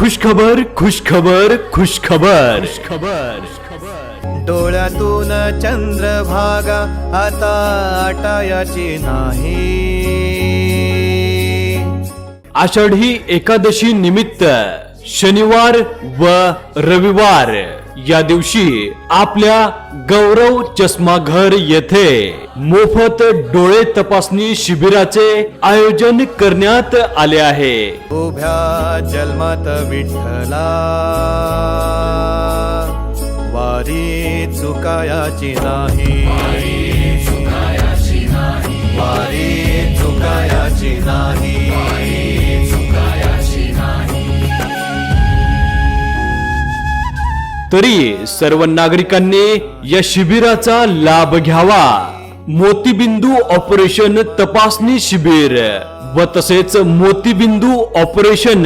खुशखबर खुशखबर खुशखबर. खबर डोळ्यातून चंद्रभागा आता आटायाची नाही. आषाढी एकादशी निमित्त शनिवार व रविवार. या दिवशी आपल्या गौरव चष्माघर येथे मोफत डोळे तपासणी शिबिराचे आयोजन करण्यात आले आहे. उभ्या जन्मात विठ्ठला वारी चुकायाची नाही. तरी सर्व नागरिकांनी या शिबिराचा लाभ घ्यावा. मोतीबिंदू ऑपरेशन तपासणी शिबिर व तसेच मोतीबिंदू ऑपरेशन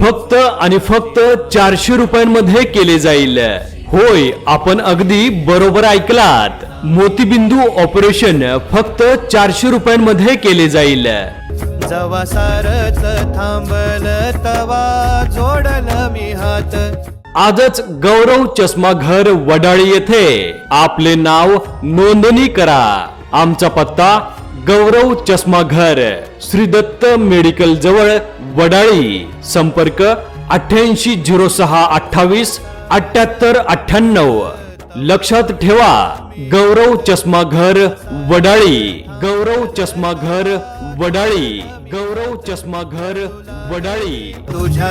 फक्त आणि फक्त चारशे रुपयांमध्ये केले जाईल. होय आपण अगदी बरोबर ऐकलात. मोतीबिंदू ऑपरेशन फक्त चारशे रुपयांमध्ये केले जाईल. जवा सारच थांबल तवा जोडल मी हात. आजच गौरव चष्मा घर वडाळी येथे. आपले नाव नोंदणी करा. आमचा पत्ता गौरव चष्मा घर श्री दत्त मेडिकल जवळ वडाळी. संपर्क अठ्याऐंशी झिरो सहा अठ्ठावीस अठ्याहत्तर अठ्ठ्याण्णव. लक्षात ठेवा गौरव चष्मा घर वडाळी. गौरव चष्मा घर वडाळी. गौरव चष्मा घर वडाळी. तुझ्या